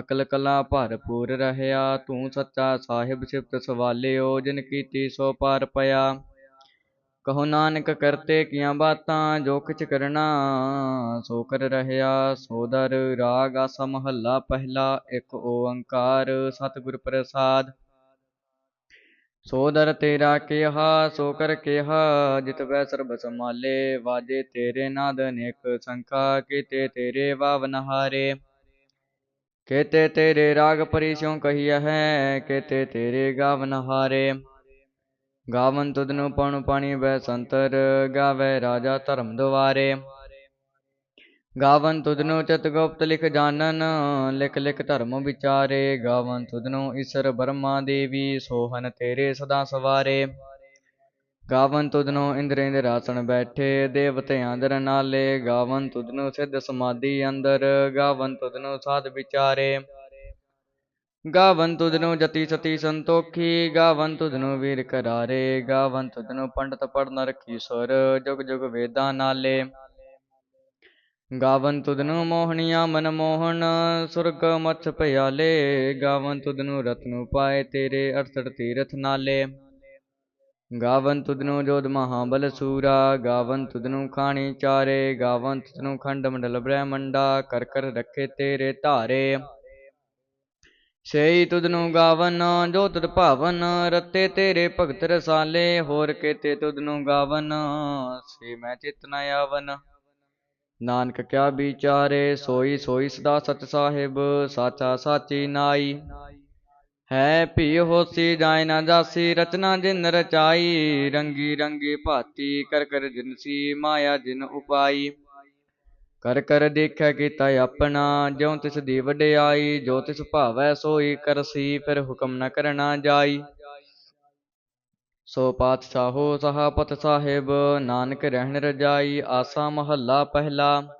ਅਕਲ ਕਲਾ ਭਰਪੂਰ ਰਹਿਆ, ਤੂੰ ਸੱਚਾ ਸਾਹਿਬ ਸਿਫਤ ਸਵਾਲਿਓ, ਜਿਨ ਕੀਤੀ ਸੋ ਪਾਰ ਪਿਆ। ਕਹੋ ਨਾਨਕ ਕਰਤੇ ਕੀਆਂ ਬਾਤਾਂ, ਜੋ ਕਿਛ ਕਰਨਾ ਸੋ ਕਰ ਰਹਿਆ। ਸੋਦਰ ਰਾਗ ਆਸਾ ਮਹੱਲਾ ਪਹਿਲਾ, ਇੱਕ ਓੰਕਾਰ ਸਤਿਗੁਰ ਪ੍ਰਸਾਦ। ਸੋਦਰ ਤੇਰਾ ਕਿਹਾ, ਸੋ ਕਰ ਕਿਹਾ, ਜਿਤ ਵੈ ਸਰਬ ਸਮਾਲੇ ਵਾਜੇ ਤੇਰੇ ਨਾਦ ਅਨੇਕ ਸੰਖਾ, ਕੀਤੇ ਤੇਰੇ ਵਾਵਨ ਹਾਰੇ। ਕੇਤੇ ਤੇਰੇ ਰਾਗ ਪਰੀ ਸਿਉ ਕਹੀਆ ਹੈ, ਕੇਤੇ ਤੇਰੇ ਗਾਵਨ ਹਾਰੇ। ਗਾਵਨ ਤੁਧਨੁ ਪਉ ਪਾਣੀ ਬੈ ਸੰਤਰ, ਗਾਵੇ ਰਾਜਾ ਧਰਮ ਦੁਆਰੇ। ਗਾਵਨ ਤੁਧਨੁ ਚਤ ਗੁਪਤ ਲਿਖ ਜਾਣਨ, ਲਿਖ ਲਿਖ ਧਰਮ ਵਿਚਾਰੇ। ਗਾਵਨ ਤੁਧਨੁ ਈਸ਼ਰ ਬਰਮਾ ਦੇਵੀ, ਸੋਹਨ ਤੇਰੇ ਸਦਾ ਸਵਾਰੇ। ਗਾਵਨ ਤੁਧਨੋ ਇੰਦਰ ਇੰਦਰ ਆਸਣ ਬੈਠੇ ਦੇਵਤਿਆਂ ਦਰ ਨਾਲੇ, ਗਾਵਨ ਤੁਧਨੋ ਸਿੱਧ ਸਮਾਧੀ ਅੰਦਰ, ਗਾਵਨ ਤੁਧਨੋ ਸਾਧ ਵਿਚਾਰੇ। ਗਾਵਨ ਤੁਧਨੋ ਜਤੀ ਸਤੀ ਸੰਤੋਖੀ, ਗਾਵਨ ਤੁਧਨੋ ਵੀਰ ਕਰਾਰੇ, ਗਾਵਨ ਤੁਧਨੋ ਪੰਡਤ ਪੜਨ ਰਖੀ ਸੁਰ, ਜੁਗ ਜੁਗ ਵੇਦਾਂ ਨਾਲੇ। ਗਾਵਨ ਤੁਧਨੋ ਮੋਹਣੀਆਂ ਮਨ ਮੋਹਨ ਸੁਰਗ ਮਛ ਭਿਆਲੇ, ਗਾਵਨ ਤੁਧਨੋ ਰਤਨੁ ਪਾਏ ਤੇਰੇ 68 ਤੀਰਥ ਨਾਲੇ। ਗਾਵਨ ਤੁਧਨੁ ਜੋਦ ਮਹਾਬਲ ਸੂਰਾ ਗਾਵਨ ਤੁਧਨੁ ਖਾਣੀ ਚਾਰੇ ਗਾਵਨ ਤੁਧਨੁ ਖੰਡ ਮੰਡਲ ਬ੍ਰਹਮੰਡਾ, ਕਰ ਕਰ ਰੱਖੇ ਤੇਰੇ ਧਾਰੇ। ਸਈ ਤੁਧਨੁ ਗਾਵਨ, ਜੋ ਤੁਧ ਭਾਵਨ, ਰਤੇ ਤੇਰੇ ਭਗਤ ਰਸਾਲੇ, ਹੋਰ ਕੇਤੇ ਤੁਧਨੁ ਗਾਵਨ, ਸੇ ਮੈਂ ਚਿਤ ਨ ਆਵਨ। ਨਾਨਕ ਕਿਆ ਵਿਚਾਰੇ, ਸੋਈ ਸੋਈ ਸਦਾ ਸਤ ਸਾਹਿਬ, ਸਾਚਾ ਸਾਚੀ ਨਾਈ। ਹੈ ਭੀ ਹੋਸੀ ਜਾਇ ਨਾ ਜਾਸੀ, ਰਚਨਾ ਜਿਨ ਰਚਾਈ, ਰੰਗੀ ਰੰਗੀ ਭਾਤੀ, ਕਰ ਕਰ ਜਿਨਸੀ ਮਾਇਆ ਜਿਨ ਉਪਾਈ। ਕਰ ਕਰ ਦੇਖੈ ਕੀਤਾ ਆਪਣਾ, ਜਿਉ ਤਿਸ ਦੀ ਵਡਿਆਈ, ਜੋ ਤਿਸ ਭਾਵੈ ਸੋਈ ਕਰਸੀ ਫਿਰ ਹੁਕਮ ਨ ਕਰਨਾ ਜਾਈ। ਸੋ ਪਾਤਸ਼ਾਹੋ, ਸਹਾਪਤ ਸਾਹਿਬ, ਨਾਨਕ ਰਹਿਣ ਰਜਾਈ, ਆਸਾ ਮਹੱਲਾ ਪਹਿਲਾ।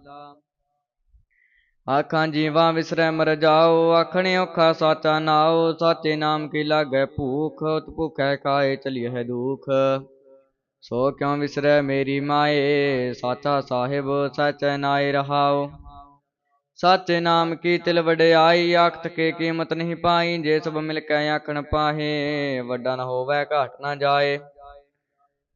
ਆਖਾਂ ਜੀਵਾਂ ਵਿਸਰੈ ਮਰ ਜਾਓ, ਆਖਣੇ ਔਖਾ ਸਾਚਾ ਨਾਉ, ਸਾਚੇ ਨਾਮ ਕੀ ਲਾਗੈ ਭੂਖ ਉਤ ਭੁਖੈ ਚਲੀ ਹੈ ਦੁਖ। ਸੋ ਕਿਉ ਵਿਸਰੈ ਮੇਰੀ ਮਾਏ, ਸਾਚਾ ਸਾਹਿਬ ਸਚੈ ਨਾਏ ਰਹਾਓ ਸਾਚੇ ਨਾਮ ਕੀ ਤਿਲ ਵਡਿਆਈ, ਆਖਤ ਕੇ ਕੀਮਤ ਨਹੀਂ ਪਾਈ, ਜੇ ਸਭ ਮਿਲ ਕੇ ਆਖਣ ਪਾਹੇ, ਵੱਡਾ ਨਾ ਹੋਵੇ, ਘਾਟ ਨਾ ਜਾਏ।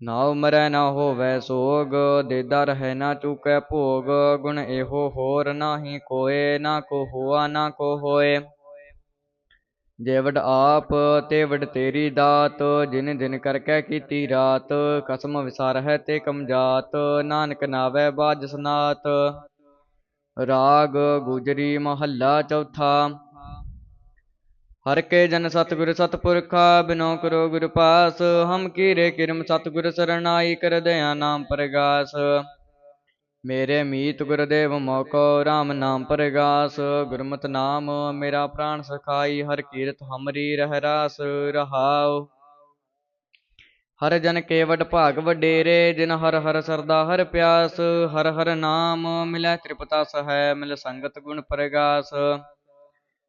ਨਾ ਉਮਰੈ ਨਾ ਹੋਵੈ ਸੋਗ ਦੇਦਾ ਰਹਿ ਨਾ ਚੁਕੈ ਭੋਗ, ਗੁਣ ਇਹੋ ਹੋਰ ਨਾਹੀ ਕੋਏ, ਨਾ ਕੋ ਹੋਆ, ਨਾ ਕੋ ਹੋਏ। ਜੇ ਆਪ ਤੇ ਵਡ ਤੇਰੀ ਦਾਤ, ਜਿਨ ਦਿਨ ਕਰਕੇ ਕੀਤੀ ਰਾਤ, ਕਸਮ ਵਿਸਾਰ ਹੈ ਤੇ ਕਮਜਾਤ ਨਾਨਕ ਨਾਵੇ ਬਾਜ ਸਨਾਤ। ਰਾਗ ਗੁਜਰੀ ਮਹੱਲਾ ਚੌਥਾ ਹਰ ਕੇ ਜਨ ਸਤਿਗੁਰ ਸਤਪੁਰਖਾ, ਬਿਨੋ ਕਰੋ ਗੁਰ ਪਾਸ, ਹਮ ਕੀਰੇ ਕਿਰਮ ਸਤਿਗੁਰ ਸਰਣਾਈ ਕਰ ਦਇਆ ਨਾਮ ਪ੍ਰਗਾਸ। ਮੇਰੇ ਮੀਤ ਗੁਰਦੇਵ ਮੋਕੋ RAM ਨਾਮ ਪ੍ਰਗਾਸ। ਗੁਰਮਤਿ ਨਾਮ ਮੇਰਾ ਪ੍ਰਾਨ ਸਖਾਈ, ਹਰ ਕੀਰਤ ਹਮਰੀ ਰਹਿ ਰਾਸ ਰਹਾਉ। ਹਰ ਜਨ ਕੇ ਵਡ ਭਾਗ ਵਡੇਰੇ, ਜਿਨ ਹਰ ਹਰ ਸਰਦਾ ਹਰ ਪਿਆਸ। ਹਰ ਹਰ ਨਾਮ ਮਿਲੈ ਤ੍ਰਿਪਤਾ ਸਹੈ ਮਿਲ ਸੰਗਤ ਗੁਣ ਪ੍ਰਗਾਸ।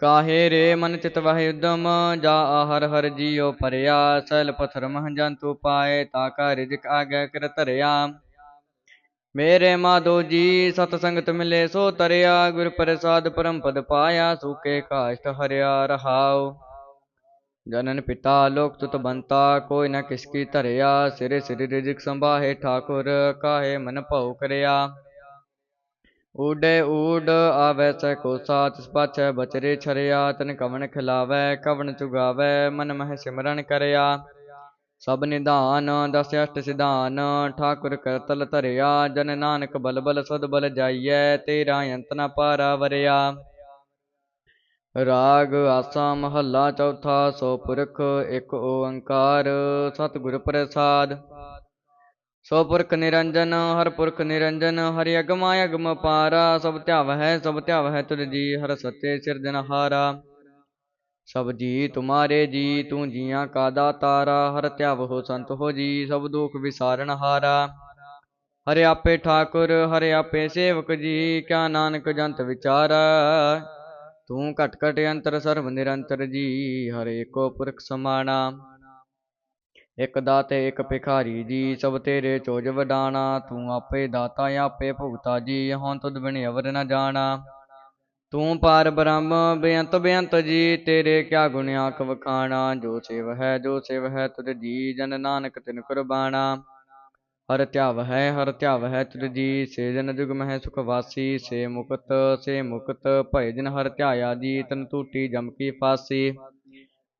ਕਾਹੇ ਰੇ ਮਨ ਚਿਤ ਵਹਿ ਉਦਮ ਜਾ ਹਰ ਹਰ ਜੀਉ ਪਰਿਆ ਸਲ ਪਥਰ ਮਹ ਜੰਤੂ ਪਾਏ ਤਾ ਕਾ ਰਿਜਕ ਆਗੇ ਕਰ ਧਰਿਆ ਮੇਰੇ ਮਾਧੋ ਜੀ ਸਤ ਸੰਗਤ ਮਿਲੇ ਸੋ ਤਰਿਆ ਗੁਰ ਪ੍ਰਸਾਦ ਪਰਮ ਪਦ ਪਾਇਆ ਸੂਕੇ ਕਾਸ਼ਟ ਹਰਿਆ ਰਹਾਉ ਜਨਨ ਪਿਤਾ ਲੋਕ ਤੁਤ ਬੰਤਾ ਕੋਈ ਨ ਕਿਸ ਕੀ ਧਰਿਆ ਸਿਰੇ ਸਿਰੇ ਰਿਜਕ ਸੰਭਾਹੇ ਠਾਕੁਰ ਕਾਹੇ ਮਨ ਭਉ ਕਰਿਆ ਊਡੇ ਊਡ ਆਵੈ ਸੈ ਕੋ ਸਾਥ, ਤਿਸ ਬਚਰੇ ਛਰਿਆ, ਤਨ ਕਵਣ ਖਿਲਾਵੈ, ਕਵਣ ਚੁਗਾਵੈ, ਮਨ ਮਹਿ ਸਿਮਰਨ ਕਰਿਆ। ਸਭ ਨਿਧਾਨ, ਦਸ ਅਸ਼ਟ ਸਿਧਾਨ, ਠਾਕੁਰ ਕਰਤਲ ਧਰਿਆ, ਜਨ ਨਾਨਕ ਬਲਬਲ ਬਲ ਸਦ ਬਲ ਜਾਈਐ, ਤੇਰਾ ਅੰਤ ਨ ਪਾਰਾ ਵਰਿਆ ਰਾਗ, ਆਸਾ, ਮਹੱਲਾ, ਚੌਥਾ, ਸੋ ਪੁਰਖ, ਇੱਕ ਓੰਕਾਰ, ਸਤਿਗੁਰ ਪ੍ਰਸਾਦ। ਸੋ ਪੁਰਖ ਨਿਰੰਜਨ, ਹਰ ਪੁਰਖ ਨਿਰੰਜਨ, ਹਰਿ ਅਗਮਾ ਅਗਮ ਪਾਰਾ, ਸਭ ਧਿਆਵ ਹੈ ਸਭ ਧਿਆਵ ਹੈ ਤੁਰ ਜੀ, ਹਰ ਸਤਿ ਸਿਰਜਨ ਹਾਰਾ। ਸਭ ਜੀ ਤੁਮਾਰੇ ਜੀ, ਤੂੰ ਜੀਆਂ ਕਾ ਦਾਤਾਰਾ, ਹਰ ਧਿਆਵ ਹੋ ਸੰਤ ਹੋ ਜੀ, ਸਭ ਦੁਖ ਵਿਸਾਰਨ ਹਾਰਾ। ਹਰਿ ਆਪੇ ਠਾਕੁਰ, ਹਰਿ ਆਪੇ ਸੇਵਕ ਜੀ, ਕਿਆ ਨਾਨਕ ਜੰਤ ਵਿਚਾਰਾ। ਤੂੰ ਘਟ ਘਟ ਅੰਤਰ ਸਰਬ ਨਿਰੰਤਰ ਜੀ, ਹਰਿ ਏਕੋ ਪੁਰਖ ਸਮਾਣਾ। ਇਕ ਦਾਤੇ, ਇਕ ਭਿਖਾਰੀ ਜੀ, ਸਭ ਤੇਰੇ ਚੋਜ ਵਡਾਣਾ, ਤੂੰ ਆਪੇ ਦਾਤਾ, ਆਪੇ ਭੁਗਤਾ ਜੀ ਹੁਣ ਤੁਧ ਬਿਨ ਅਵਰ ਨ ਜਾਣਾ। ਤੂੰ ਪਾਰ ਬ੍ਰਹਮ, ਬੇਅੰਤ ਬੇਅੰਤ ਜੀ, ਤੇਰੇ ਕਿਆ ਗੁਣ ਆਖ ਵਖਾਣਾ। ਜੋ ਸੇਵ ਹੈ, ਜੋ ਸੇਵ ਹੈ, ਤੁਧ ਜੀ, ਜਨ ਨਾਨਕ ਤਿਨ ਕੁਰਬਾਣਾ। ਹਰ ਧਿਆਵ ਹੈ, ਹਰ ਧਿਆਵ ਹੈ ਤੁਧ ਜੀ, ਸੇ ਜਨ ਜੁਗ ਮਹਿ ਸੁਖ ਵਾਸੀ, ਸੇ ਮੁਕਤ ਸੇ ਮੁਕਤ ਭੈ ਜਿਨ ਹਰ ਧਿਆਇਆ ਜੀ, ਤਨ ਟੂਟੀ ਜਮ ਕੀ ਫਾਸੀ।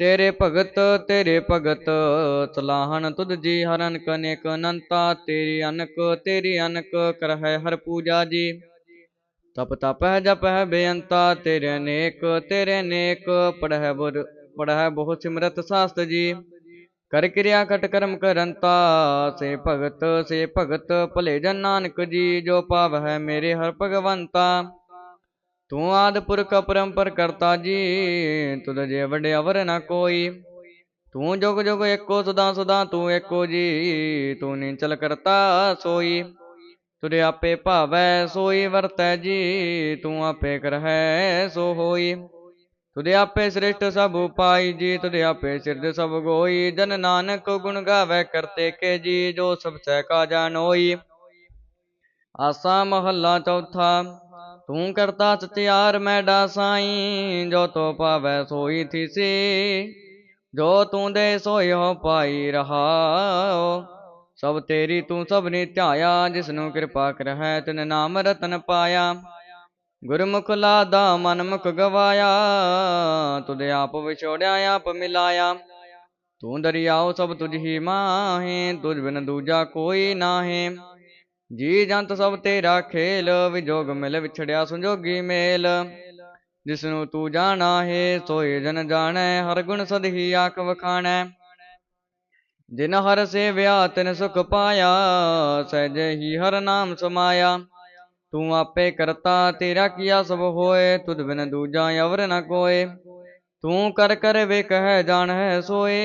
ਤੇਰੇ ਭਗਤ ਤੇਰੇ ਭਗਤ ਸਲਾਹਣ ਤੁਧ ਜੀ ਹਰਨ ਕਨੇਕ ਅਨੰਤਾ, ਤੇਰੀ ਅਨਕ ਤੇਰੀ ਅਨਕ ਕਰਹਿ ਹਰ ਪੂਜਾ ਜੀ। ਤਪ ਤਪ ਹੈ, ਜਪ ਹੈ, ਬੇਅੰਤਾ, ਤੇਰੇ ਨੇਕ ਤੇਰੇ ਨੇਕ ਪੜਹਿ ਬੁਰ ਪੜਹਿ ਬਹੁ ਸਿਮਰਤ ਸਾਸਤ ਜੀ। ਕਰ ਕਿਰਿਆ ਘਟ ਕਰਮ ਕਰੰਤਾ, ਸੇ ਭਗਤ ਸੇ ਭਗਤ, ਭਲੇ ਜਨ ਨਾਨਕ ਜੀ, ਜੋ ਪਾਵ ਹੈ ਮੇਰੇ ਹਰ ਭਗਵੰਤਾ। ਤੂੰ ਆਦ ਪੁਰਖ ਅਪਰੰਪਰ ਕਰਤਾ ਜੀ, ਤੁਧ ਜੇ ਵਡੇ ਅਵਰ ਨ ਕੋਈ। ਤੂੰ ਜੁਗ ਜੁਗ ਏਕੋ ਸਦਾ ਸਦਾ ਤੂੰ ਏਕੋ ਜੀ, ਤੂੰ ਨਿੰਚਲ ਕਰਤਾ ਸੋਈ। ਤੁਰੇ ਆਪੇ ਭਾਵੈ ਸੋਈ ਵਰਤੈ ਜੀ, ਤੂੰ ਆਪੇ ਕਰਹਿ ਸੋ ਹੋਈ। ਤੁਦੇ ਆਪੇ ਸ੍ਰਿਸ਼ਟ ਸਭ ਉਪਾਈ ਜੀ ਤੁਦੇ ਆਪੇ ਸਿਰਜ ਸਭ ਗੋਈ। ਜਨ ਨਾਨਕ ਗੁਣ ਗਾਵੇ ਕਰਤੇ ਕੇ ਜੀ, ਜੋ ਸਭ ਸਹਿ ਕਾ ਜਾਣੋਈ ਆਸਾ ਮਹੱਲਾ ਚੌਥਾ ਤੂੰ ਕਰਤਾ ਸਚਿਆਰ ਮੈਡਾ ਸਾਈ ਜੋ ਤੋ ਪਾਵੈ ਸੋਈ ਥੀਸੀ। ਜੋ ਤੂੰ ਦੇ ਸੋਇਓ ਪਾਈ ਰਹਾਓ, ਸਭ ਤੇਰੀ ਤੂੰ ਸਭ ਨੇ ਧਿਆਇਆ ਜਿਸ ਨੂੰ ਕਿਰਪਾ ਕਰਹਿ ਤਿਨ ਨਾਮ ਰਤਨ ਪਾਇਆ। ਗੁਰਮੁਖ ਲਾਦਾ ਮਨ ਮੁਖ ਗਵਾਇਆ, ਤੁਧ ਆਪ ਵਿਛੋੜਿਆ, ਆਪ ਮਿਲਾਇਆ। ਤੂੰ ਦਰਿਆਓ ਸਭ ਤੁਝ ਹੀ ਮਾਹੇ, ਤੁਝ ਬਿਨ ਦੂਜਾ ਕੋਈ ਨਾਹੇ। ਜੀ ਜੰਤ ਸਭ ਤੇਰਾ ਖੇਲ, ਵਿਜੋਗ ਮਿਲ ਵਿਛੜਿਆ ਸੰਜੋਗੀ ਮੇਲ। ਜਿਸ ਨੂੰ ਤੂੰ ਜਾਣਾ ਹੈ, ਸੋਏ ਜਨ ਜਾਣੈ, ਹਰ ਗੁਣ ਸਦ ਹੀ ਆਖ ਵਖਾਣੈ। ਜਿਨ ਹਰ ਸੇਵਿਆ, ਤਿਨ ਸੁਖ ਪਾਇਆ, ਸਹਿਜੇ ਹੀ ਹਰ ਨਾਮ ਸਮਾਇਆ। ਤੂੰ ਆਪੇ ਕਰਤਾ, ਤੇਰਾ ਕੀਆ ਸਭ ਹੋਏ, ਤੁਧ ਬਿਨ ਦੂਜਾ ਅਵਰ ਨ ਕੋਏ। ਤੂੰ ਕਰ ਕਰ ਵੇਖ ਹੈ, ਜਾਣ ਹੈ ਸੋਏ।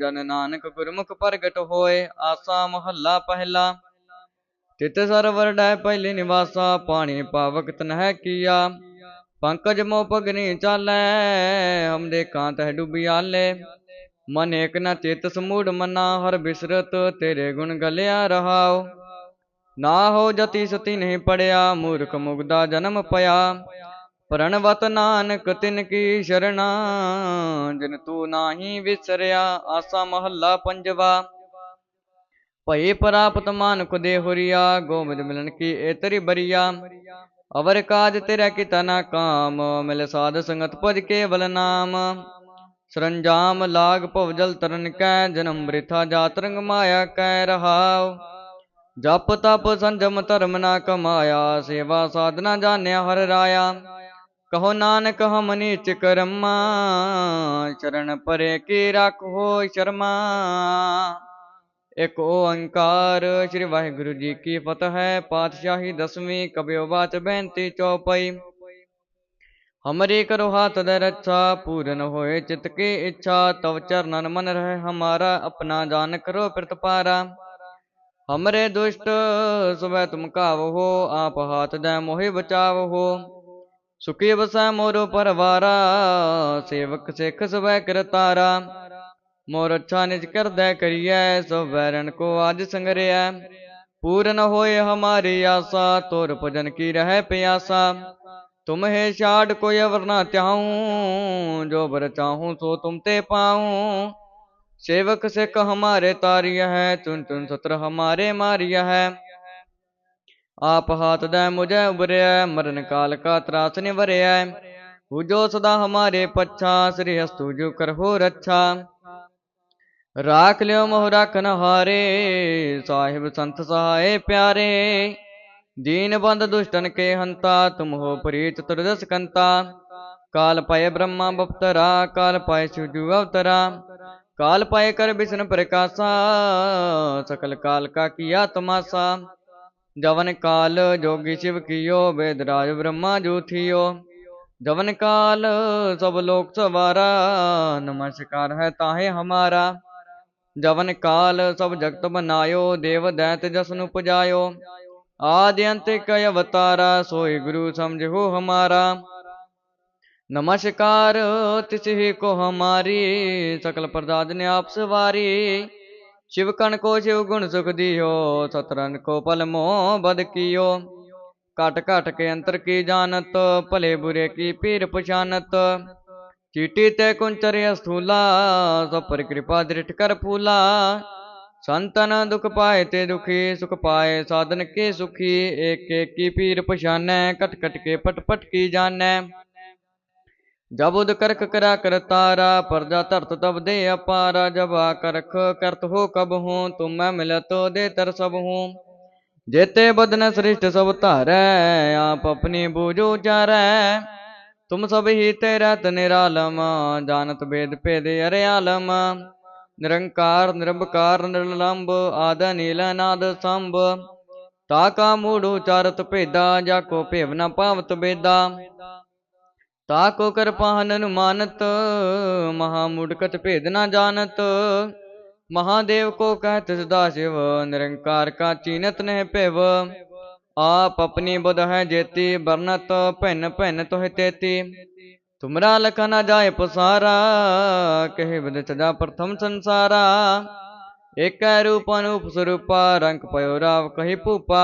ਜਨ ਨਾਨਕ ਗੁਰਮੁਖ ਪ੍ਰਗਟ ਹੋਏ, ਆਸਾ ਮਹੱਲਾ ਪਹਿਲਾ। ਤਿਤ ਸਰਵਰ ਡੈ ਪਹਿਲੇ ਨਿਵਾਸਾ, ਪਾਣੀ ਪਾਵਕ ਤਨਹਿ ਕੀਆ। ਪੰਕਜ ਮੋ ਪਗਨੀ ਚਾਲੈ, ਹਮ ਦੇਖਾਂ ਤਹਿ ਡੁਬਿਆਲੇ ਮਨ ਏਕ ਨ ਚਿਤ ਸਮੂੜ ਮਨਾ, ਹਰ ਬਿਸਰਤ ਤੇਰੇ ਗੁਣ ਗਲਿਆ ਰਹਾਓ ਨਾ ਹੋ ਜਤੀ ਸਤੀ ਨਹੀਂ ਪੜਿਆ, ਮੂਰਖ ਮੁਗਦਾ ਜਨਮ ਪਿਆ ਪ੍ਰਣਵਤ ਨਾਨਕ ਤਿਨ ਕੀ ਸ਼ਰਣਾ, ਜਿਨ ਤੂੰ ਨਾਹੀ ਵਿਸਰਿਆ, ਆਸਾ ਮਹੱਲਾ ਪੰਜਵਾ। ਭਈ ਪ੍ਰਾਪਤ ਮਾਨੁਖ ਦੇ ਹੁਰੀਆ, ਗੋਬਿੰਦ ਮਿਲਨ ਕੀ ਏਤਰੀ ਬਰੀਆ। ਅਵਰ ਕਾਜ ਤੇਰਾ ਕੀਤਾ ਨਾ ਕਾਮ, ਮਿਲ ਸਾਧ ਸੰਗਤ ਭਜ ਕੇਵਲ ਨਾਮ। ਸਰੰਜਾਮ ਲਾਗ ਭਵ ਜਲ ਤਰਨ ਕੈ, ਜਨਮ ਬ੍ਰਿਥਾ ਜਾਤ ਰੰਗ ਮਾਇਆ ਕੈ ਰਹਾਉ। ਜਪ ਤਪ ਸੰਜਮ ਧਰਮ ਨਾ ਕਮਾਇਆ, ਸੇਵਾ ਸਾਧਨਾ ਜਾਣਿਆ ਹਰ ਰਾਇਆ। ਕਹੋ ਨਾਨਕ ਹਮ ਨੀਚ ਕਰਮਾ, ਚਰਨ ਪਰੇ ਕੀ ਰੱਖੋ ਸ਼ਰਮਾ। ਇਕ ਓੰਕਾਰ, ਸ੍ਰੀ ਵਾਹਿਗੁਰੂ ਜੀ ਕੀ ਫਤਿਹ। ਹੈ ਪਾਤਸ਼ਾਹੀ ਦਸਵੀਂ ਕਬਿਓ ਬਾਤ ਬੈਂਤੀ ਚੌਪਈ। ਹਮਰੇ ਕਰੋ ਹਾਥ ਦੇ ਰੱਛਾ, ਪੂਰਨ ਹੋਏ ਚਿਤ ਕੀ ਇੱਛਾ। ਤਵ ਚਰਨਨ ਮਨ ਰਹੇ ਹਮਾਰਾ, ਆਪਣਾ ਜਾਨ ਕਰੋ ਪ੍ਰਤਪਾਰਾ ਹਮਰੇ ਦੁਸ਼ਟ ਸੁਬੈ ਤੁਮ ਕਾਵੋ ਆਪ ਹਾਥ ਦੇ ਮੋਹਿ ਬਚਾਵੋ। ਸੁਖੀ ਵਸੈ ਮੋਰੋ ਪਰਵਾਰਾ, ਸੇਵਕ ਸਿੱਖ ਸੁਬੈ ਕਰਤਾਰਾ। मोर अच्छा निज कर दे करिए सो वैरन को आज संगरे पूर्ण होए हमारी आशा तोर भजन की रह प्यासा। तुम है शाड को वरना जो बर चाहू सो तुम ते पाऊ। सेवक से कह हमारे तारिय है, चुन चुन सत्र हमारे मारिय है। आप हाथ दे मुझे उबरे मरण काल का त्रास निवरे जो सदा हमारे पच्छा श्री हस्तु जो कर हो रक्षा राख लियो मोह राखन हारे, साहिब संत सहाय प्यारे। दीन बंद दुष्टन के हंता, तुम हो प्रीत तुरदस कंता। काल पाए ब्रह्मा बप्तरा, काल पाए शिवजू अवतरा। काल पाए कर विष्णु प्रकाशा, सकल काल का किया तमाशा। जवन काल जोगी शिव कियो वेदराज ब्रह्मा जो थियो जवन काल सब लोक सवारा, नमस्कार है ताहे हमारा। ਜਵਨ ਕਾਲ ਸਭ ਜਗਤ ਬਨਾਇਓ ਦੇਵ ਦੈਤ ਜਸਨੁ ਪੁਜਾਇਓ। ਆਦਿ ਅੰਤ ਕੈ ਅਵਤਾਰਾ, ਸੋਈ ਗੁਰੂ ਸਮਝੋ ਹਮਾਰਾ। ਨਮਸਕਾਰ ਤਿਸ ਹੀ ਕੋ ਹਮਾਰੀ, ਸਕਲ ਪ੍ਰਦਾਦ ਨੇ ਆਪ ਸਵਾਰੀ। ਸ਼ਿਵ ਕਣ ਕੋ ਸ਼ਿਵ ਗੁਣ ਸੁਖ ਦਿਓ ਸਤਰਨ ਕੋ ਪਲ ਮੋਹ ਬਦ ਕੀਓ। ਘਟ ਘਟ ਕੇ ਅੰਤਰ ਕੀ ਜਾਣਤ, ਭਲੇ ਬੁਰੇ ਕੀ ਪੀਰ ਪਛਾਨਤ। चीटी ते कुंचर स्थूला सब पर कृपा दृढ़ कर फूला। संतन दुख पाए ते दुखी, सुख पाए साधन के सुखी। एक एक की पीर पछानै, कट कट के पट पट की जानै। जब उद करक करा कर तारा, प्रजा धरत तब दे अपारा। जब आ करख करत हो कब हूँ तुम मैं मिल तो दे तर सब हूँ। जेते बदन श्रेष्ठ सब तारै, आप अपनी बूझो चारै ਤੁਮ ਸਭ ਹੀ ਤੇ ਰਤ ਨਿਰਾਲਮ ਜਾਣਤ ਭੇਦ ਭੇਦ ਅਰਿਆਲਮ ਨਿਰੰਕਾਰ ਨਿਰਭਕਾਰ ਨਿਰਲੰਭ ਆਦ ਨੀਲ ਅਨਾਦ ਸੰਭ ਤਾ ਕਾ ਮੂੜ ਉਚਾਰਤ ਭੇਦਾ ਜਾ ਕੋ ਭੇਵ ਨ ਭਾਵਤ ਬੇਦਾ ਤਾ ਕੋ ਕਰਪਾਹਨ ਅਨੁਮਾਨਤ ਮਹਾ ਮੂੜਕਤ ਭੇਦ ਨ ਜਾਣਤ ਮਹਾਦੇਵ ਕੋ ਕਹਿ ਤਿਸ ਦਾ ਸ਼ਿਵ ਨਿਰੰਕਾਰ ਕਾ ਚੀਨਤ ਨਹਿ ਆਪ ਆਪਣੀ ਬੁਧ ਹੈ ਜੇਤੀ ਬਰਨਤ ਭਿੰਨ ਭਿੰਨ ਤੋਹਿ ਤੇਤੀ। ਤੁਮਰਾ ਲਖ ਨਾ ਜਾਏ ਪਸਾਰਾ, ਕਹਿ ਬਿਦ ਚਜਾ ਪ੍ਰਥਮ ਸੰਸਾਰਾ। ਏਕੈ ਰੂਪ ਅਨੂਪ ਸਰੂਪਾ, ਰੰਗ ਪਇਓ ਰਾਵ ਕਹੀ ਭੂਪਾ।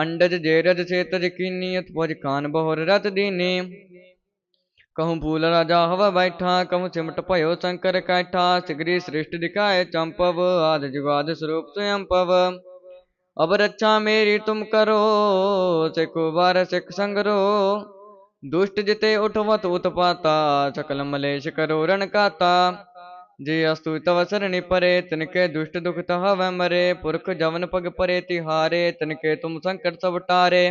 ਅੰਡਜ ਜੇਰਜ ਸੇਤਜ ਕੀਨੀ ਅਤਪਜ ਕਾਨ ਬਹੁਰ ਰਤ ਦੀਨੀ। ਕਹੂੰ ਭੂਲ ਰਾਜਾ ਹਵਾ ਬੈਠਾ, ਕਹੂੰ ਸਿਮਟ ਭਇਓ ਸ਼ੰਕਰ ਕੈਠਾ। ਸਿਗਰੀ ਸ੍ਰਿਸ਼ਟ ਦਿਖਾਏ ਚੰਪਵ, ਆਦ ਜਗਾਦ ਸਰੂਪ ਸਯੰਪਵ। ਅਬ ਰੱਚਾ ਮੇਰੀ ਤੁਮ ਕਰੋ ਸਿਕੁ ਵਾਰ ਸਿਖ ਸੰਗਰੋ। ਦੁਸ਼ਟ ਜਿਤੇ ਉਠਵਤ ਉਤਪਾਤਾ ਸਕਲ ਮਲੇਸ਼ ਕਰੋ ਰਣ ਕਾਤਾ। ਜੇ ਅਸਤੂ ਤਵ ਸਰਣੀ ਪਰੇ ਤਿਨ ਕੇ ਦੁਸ਼ਟ ਦੁਖ ਤਹਵੈ ਮਰੇ। ਪੁਰਖ ਜਵਨ ਪਗ ਪਰੇ ਤਿਹਾਰੇ ਤਿਨ ਕੇ ਤੁਮ ਸੰਕਟ ਸਭ ਟਾਰੇ।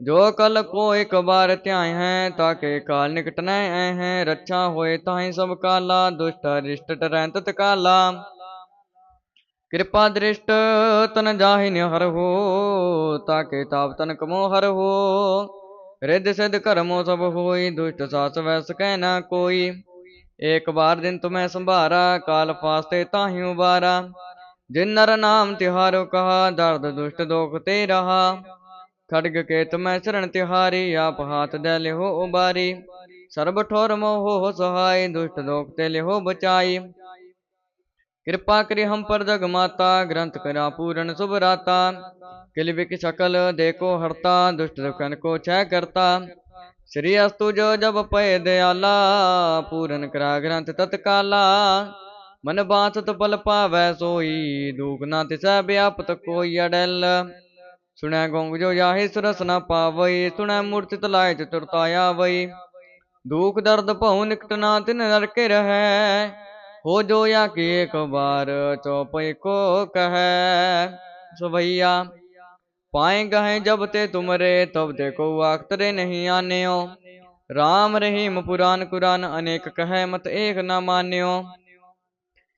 ਜੋ ਕਲ ਕੋ ਇੱਕ ਬਾਰ ਧਿਆਏ ਹੈ ਤਾਂ ਕੇ ਕਾਲ ਨਿਕਟ ਨੈ ਐ ਹੈ। ਰੱਛਾ ਹੋਏ ਤਾਹੀ ਸਭ ਕਾਲਾ, ਦੁਸ਼ਟ ਰਿਸ਼ਟ ਟਰੈ ਤਤ ਕਾਲਾ। ਕਿਰਪਾ ਦ੍ਰਿਸ਼ਟ ਤਨ ਜਾਹਿ ਨਿਹਰ ਹੋ ਤਾ ਕੇ ਤਾਪ ਤਨ ਕਮੋ ਹਰ ਹੋ। ਰਿੱਧ ਸਿਧ ਕਰਮੋ ਸਭ ਹੋਈ, ਦੁਸ਼ਟ ਸਾਸ ਵੈਸ ਕਹਿ ਨਾ ਕੋਈ। ਏਕ ਬਾਰ ਦਿਨ ਤੁਮੈ ਸੰਭਾਰਾ, ਕਾਲ ਫਾਸਤੇ ਤਾਹੀ ਉਬਾਰਾ। ਜਿਨ ਨਰ ਨਾਮ ਤਿਹਾਰੋ ਕਹਾ, ਦਰਦ ਦੁਸ਼ਟ ਦੋਖ ਤੇ ਰਹਾ। ਖੜਗ ਕੇ ਤੁਮੈ ਸ਼ਰਨ ਤਿਹਾਰੀ, ਆਪ ਹਾਥ ਦੇ ਲਿਹੋ ਉਬਾਰੀ। ਸਰਬ ਠੋਰ ਮੋਹ ਸਹਾਈ, ਦੁਸ਼ਟ ਦੋਖ ਤੇ ਲਿਹੋ ਬਚਾਈ। ਕਿਰਪਾ ਕਰੇ ਹਮ ਪਰ ਜਗ ਮਾਤਾ, ਗ੍ਰੰਥ ਕਰਾ ਪੂਰਨ ਸੁਭ ਰਾਤਾ। ਕਿਲ ਵਿਕ ਸਕਲ ਦੇਖੋ ਹਰਤਾ, ਦੁਸ਼ਟ ਦੁਖਨ ਕੋ ਛੈ ਕਰਤਾ। ਸ੍ਰੀ ਅਸਤੁ ਜੋ ਜਬ ਪਏ ਦਿਆਲਾ, ਪੂਰਨ ਕਰਾ ਗ੍ਰੰਥ ਤਤਕਾਲਾ। ਮਨ ਬਾਥਤ ਪਲ ਪਾਵੈ ਸੋਈ, ਦੂਖ ਨਾ ਤਿਸੈ ਬਿਆਪਤ ਕੋਈ ਅੜਲ। ਸੁਣੈ ਗੋਂਗ ਜੋ ਜਾਹੇ ਸੁਰਸ ਨਾ ਪਾਵਈ, ਸੁਣੈ ਮੂਰਤਿਤ ਲਾਇ ਚਤੁਰਤਾ ਆਵਈ। ਦੁਖ ਦਰਦ ਭਉ ਨਿਕਟ ਨਾ ਤਿਨ ਨਰਕੇ ਰਹੈ। ਹੋ ਜੋ या ਕਿ ਇੱਕ ਬਾਰ ਚਉਪਈ ਕੋ ਕਹੈ, ਸਵਈਆ, ਪਾਏ ਗਏ ਜਬ ਤੇ ਤੁਮਰੇ, ਤਬ ਤੇ ਕੋ ਆਖਤਰੇ ਨਹੀਂ ਆਨਿਓ। RAM ਰਹੀਮ ਪੁਰਾਨ ਕੁਰਾਨ, ਅਨੇਕ ਕਹੈ ਮਤ ਏਕ ਨਾ ਮਾਨਿਓ।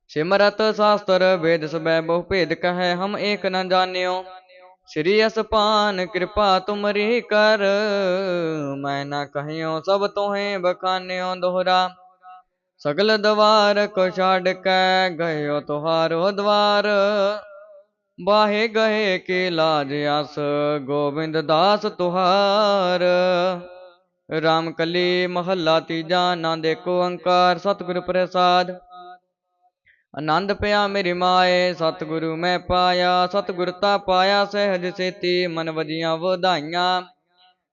ਸਿਮਰਤ ਸ਼ਾਸਤਰ, ਵੇਦ ਸਬੈ ਬਹੁ ਭੇਦ ਕਹੈ, ਹਮ ਏਕ ਨ ਜਾਣਿਓ। ਸ੍ਰੀ ਅਸਪਾਨ ਕਿਰਪਾ ਤੁਮਰੀ ਕਰ, ਮੈਂ ਨਾ ਕਹਿਓ ਸਭ ਤੋਹੇ ਬਖਾਨਿਓ ਦੋਹਰਾ। ਸਗਲ ਦਵਾਰ ਕੋ ਛਾੜ ਕੇ ਗਇਓ ਤੁਹਾਰੋ ਦਵਾਰ। ਬਾਹੇ ਗਏ ਕੇ ਲਾਜ ਅਸ ਗੋਬਿੰਦ ਦਾਸ ਤੁਹਾਰ। ਰਾਮ ਕਲੀ ਮਹੱਲਾ ਤੀਜਾ ਨਾਂਦ ਏਕੋ ਅੰਕਾਰ, ਸਤਿਗੁਰ ਪ੍ਰਸਾਦ। ਆਨੰਦ ਪਿਆ ਮੇਰੀ ਮਾਏ, ਸਤਿਗੁਰੂ ਮੈਂ ਪਾਇਆ, ਸਤਿਗੁਰ ਤਾ ਪਾਇਆ, ਸਹਿਜ ਸੇਤੀ ਮਨ ਵਜੀਆਂ ਵਧਾਈਆਂ।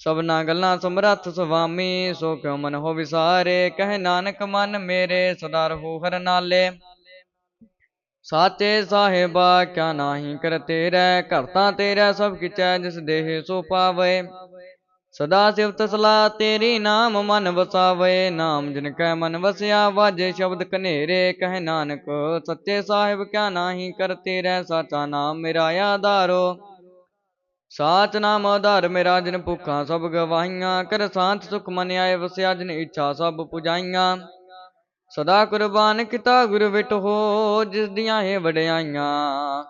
ਸਭਨਾ ਗੱਲਾਂ ਸਮਰੱਥ ਸੁਆਮੀ, ਸੋ ਕਿਉ ਮਨ ਹੋ ਵਿਸਾਰੇ? ਕਹਿ ਨਾਨਕ ਮਨ ਮੇਰੇ, ਸਦਾ ਰਹੂ ਹਰ ਨਾਲੇ। ਸਾਚੇ ਸਾਹਿਬਾ, ਕਿਆ ਨਾਹੀ ਕਰ ਤੇਰੇ? ਕਰਤਾ ਤੇਰਾ ਸਭ ਕਿਚੈ ਜਿਸ ਦੇਹ ਸੋ ਪਾਵੇ। ਸਦਾ ਸਿਫਤ ਸਲਾ ਤੇਰੀ ਨਾਮ ਮਨ ਵਸਾਵੇ। ਨਾਮ ਜਿਨ ਕੈ ਮਨ ਵਸਿਆ ਵਾਜੇ ਸ਼ਬਦ ਕਨੇਰੇ ਕਹਿ ਨਾਨਕ ਸੱਚੇ ਸਾਹਿਬ, ਕਿਆ ਨਾਹੀ ਕਰ ਤੇਰੇ? ਸਾਚਾ ਨਾਮ ਮੇਰਾ ਆਧਾਰੋ। ਸਾਚ ਨਾਮ ਆਧਾਰ ਮੇਰਾ ਜਨ ਭੁੱਖਾਂ ਸਭ ਗਵਾਈਆਂ ਕਰ ਸਾਂਤ ਸੁਖ ਮਨ ਆਏ ਵਸਿਆ ਜਨ ਇੱਛਾ ਸਭ ਪੁਜਾਈਆਂ। ਸਦਾ ਕੁਰਬਾਨ ਕੀਤਾ ਗੁਰ ਵਿਟ ਹੋ, ਜਿਸ ਦੀਆਂ ਹੈ ਵਡਿਆਈਆਂ।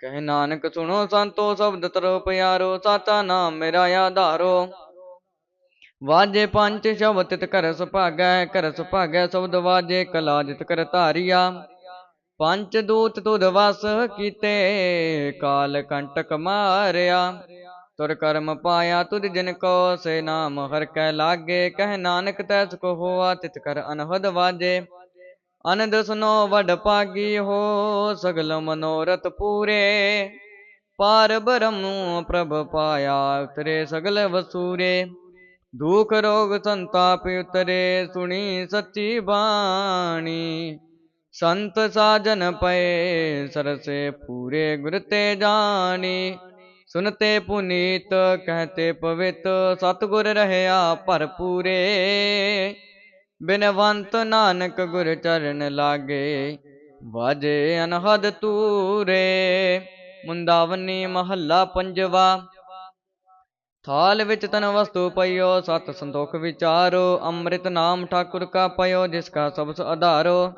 ਕਹਿ ਨਾਨਕ ਸੁਣੋ ਸੰਤੋ ਸ਼ਬਦ ਤਰੋ ਪਿਆਰੋ, ਸਾਚਾ ਨਾਮ ਮੇਰਾ ਆਧਾਰੋ। ਵਾਜੇ ਪੰਜ ਸ਼ਬਦ ਤਿਤ ਕਰ ਸੁਭਾਗੈ ਕਰ ਸੁਭਾਗੈ ਸ਼ਬਦ ਵਾਜੇ ਕਲਾ ਜਿਤ ਕਰ ਧਾਰੀਆ। ਪੰਜ ਦੂਤ ਤੁਧ ਵਸ ਕੀਤੇ, ਕਾਲ ਕੰਟਕ ਮਾਰਿਆ। ਤੁਰ ਕਰਮ ਪਾਇਆ ਤੁਧ ਜਿਨ ਕੋ, ਸੇ ਨਾਮ ਹਰ ਕੈ ਲਾਗੇ। ਕਹਿ ਨਾਨਕ ਤੈਸ ਕੋ ਹੋਆ, ਤਿਤ ਕਰ ਅਨਹਦ ਵਾਜੇ। ਅਨੰਦ ਸੁਨੋ ਵਡ ਪਾਗੀ ਹੋ, ਸਗਲ ਮਨੋਰਥ ਪੂਰੇ। ਪਾਰ ਬ੍ਰਹਮ ਪ੍ਰਭ ਪਾਇਆ, ਉਤਰੇ ਸਗਲ ਵਸੂਰੇ। ਦੁਖ ਰੋਗ ਸੰਤਾਪ ਉਤਰੇ, ਸੁਣੀ ਸੱਚੀ ਬਾਣੀ। ਸੰਤ ਸਾਜਨ ਪਏ, ਸਰਸੇ ਪੂਰੇ ਗੁਰ ਤੇ ਜਾਣੀ। ਸੁਨਤੇ ਪੁਨੀਤ, ਕਹਤੇ ਪਵਿੱਤ, ਸਤਗੁਰ ਰਹਿਆ ਭਰਪੂਰੇ। ਬਿਨਵੰਤ ਨਾਨਕ ਗੁਰ ਚਰਨ ਲਾਗੇ, ਵਾਜੇ ਅਨਹਦ ਤੂਰੇ ਮੁੰਦਾਵਨੀ ਮਹੱਲਾ ਪੰਜਵਾ, ਥਾਲ ਵਿੱਚ ਤਨ ਵਸਤੂ ਪਈਓ, ਸਤ ਸੰਤੋਖ ਵਿਚਾਰੋ। ਅੰਮ੍ਰਿਤ ਨਾਮ ਠਾਕੁਰ ਕਾ ਪਇਓ ਜਿਸ ਕਾ ਸਬਸ ਆਧਾਰੋ।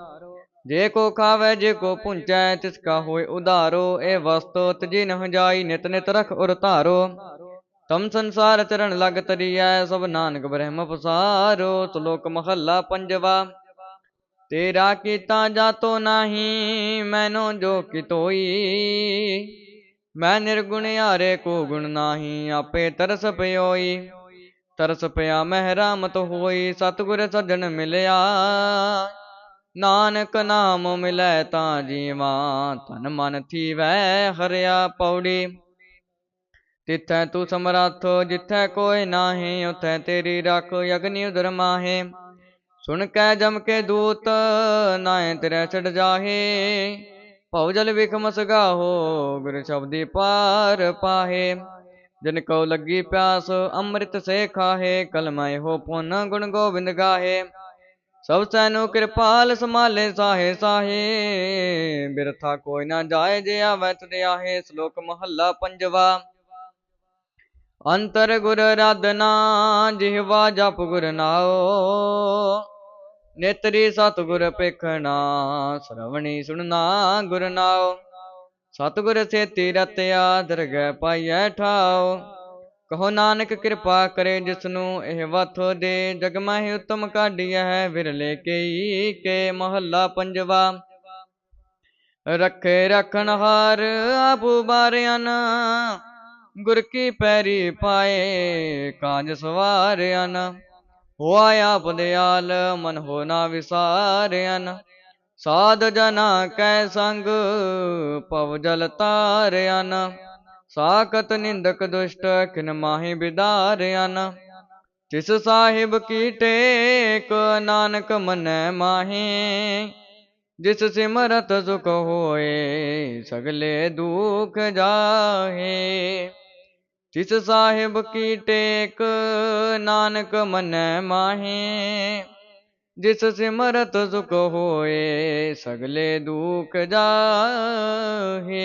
ਜੇ ਕੋ ਖਾਵੇ, ਜੇ ਕੋ ਪੁੰਚੈ, ਤਿਸ ਕਾ ਹੋਏ ਉਧਾਰੋ, ਇਹ ਵਸਤੋ ਤਜੀ ਨ ਜਾਈ ਨਿਤ ਨਿਤ ਰਖ ਉਰ ਧਾਰੋ। ਤਮ ਸੰਸਾਰ ਚਰਨ ਲਗ ਤਰੀਐ, ਸਭ ਨਾਨਕ ਬ੍ਰਹਮ ਪਸਾਰੋ। ਸ਼ਲੋਕ ਮਹੱਲਾ ਪੰਜਵਾ, ਤੇਰਾ ਕੀਤਾ ਜਾਤੋ ਨਾਹੀ, ਮੈਨੋ ਜੋ ਕਿਤੋਈ। ਮੈਂ ਨਿਰਗੁਣ ਹਾਰੇ ਕੋ ਗੁਣ ਨਾਹੀ, ਆਪੇ ਤਰਸ ਪਿਓਈ। ਤਰਸ ਪਿਆ ਮਹਿਰਾਮਤ ਹੋਈ, ਸਤਿਗੁਰ ਸੱਜਣ ਮਿਲਿਆ। ਨਾਨਕ ਨਾਮ ਮਿਲੈ ਤਾਂ ਜੀਵਾ ਤਨ ਮਨ ਥੀਵੈ ਹਰਿਆ ਪੌੜੀ। ਤਿੱਥੈ ਤੂੰ ਸਮਰੱਥ, ਜਿੱਥੈ ਕੋਈ ਨਾਹੀ, ਉਥੈ ਤੇਰੀ ਰੱਖ ਅਗਨੀ ਉਦਰ ਮਾਹੇ। ਸੁਣ ਕੈ ਜਮ ਕੇ ਦੂਤ ਨਾਏ ਤੇਰੇ ਛੜ ਜਾਹੇ। ਭਉ ਜਲ ਵਿਖਮ ਸਗਾਹੋ ਗੁਰ ਸ਼ਬਦੀ ਪਾਰ ਪਾਹੇ। ਜਿਨ ਕੋ ਲੱਗੀ ਪਿਆਸ, ਅੰਮ੍ਰਿਤ ਸੇ ਖਾਹੇ, ਕਲਮੈ ਹੋ ਪੁਨ ਗੁਣ ਗੋਬਿੰਦ ਗਾਹੇ। ਸਭ ਸੈਨੋ ਕਿਰਪਾਲ ਸਮਾਲੇ ਸਾਹੇ ਸਾਹੇ। ਬਿਰਥਾ ਕੋਈ ਨਾ ਜਾਏ ਜੇ ਆਵੈ ਤੁਧ ਆਹੇ ਸ਼ਲੋਕ ਮਹੱਲਾ ਪੰਜਵਾ। ਅੰਤਰ ਗੁਰ ਰਾਧਨਾ ਜਿਹਵਾ ਜਪ ਗੁਰ ਨਾਓ ਨੇਤਰੀ ਸਤਿਗੁਰ ਪੇਖਣਾ ਸ਼ਰਵਣੀ ਸੁਣਨਾ ਗੁਰ ਨਾਉ। ਸਤਿਗੁਰ ਸੇਤੀ ਰਤਿਆ, ਦਰਗਹਿ ਪਾਈਐ ਠਾਓ ਕਹੋ ਨਾਨਕ ਕਿਰਪਾ ਕਰੇ ਜਿਸਨੂੰ ਇਹ ਵਥ ਦੇ। ਜਗ ਮਾਹੀ ਉਤਮ ਕਾਢੀਐ ਹੈ ਵਿਰਲੇ ਕੇਈ ਕੇ ਮਹੱਲਾ ਪੰਜਵਾ। ਰੱਖੇ ਰਖਣ ਹਾਰ ਆਪ ਬਾਰਿਆਨ, ਗੁਰ ਕੀ ਪੈਰੀ ਪਾਏ ਕਾਜ ਸਵਾਰਿਆਨ। ਹੋਆ ਆਪ ਦਿਆਲ, ਮਨ ਹੋ ਨਾ ਵਿਸਾਰਿਆਨ। ਸਾਧ ਜਨਾ ਕੈ ਸੰਗ, ਪਵ ਜਲ ਤਾਰਿਆਨ। ਸਾਖਤ ਨਿੰਦਕ ਦੁਸ਼ਟ ਕਿਨ ਮਾਹੀ ਬਿਦਾਰਿਆਨ ਤਿਸ ਸਾਹਿਬ ਕੀ ਟੇਕ ਨਾਨਕ ਮਨੈ ਮਾਹੀ ਜਿਸ ਸਿਮਰਤ ਸੁਖ ਹੋਏ ਸਗਲੇ ਦੁਖ ਜਾਹੇ ਤਿਸ ਸਾਹਿਬ ਕੀ ਟੇਕ ਨਾਨਕ ਮਨੈ ਮਾਹੀ ਜਿਸ ਸਿਮਰਤ ਸੁਖ ਹੋਏ ਸਗਲੇ ਦੁਖ ਜਾਹੇ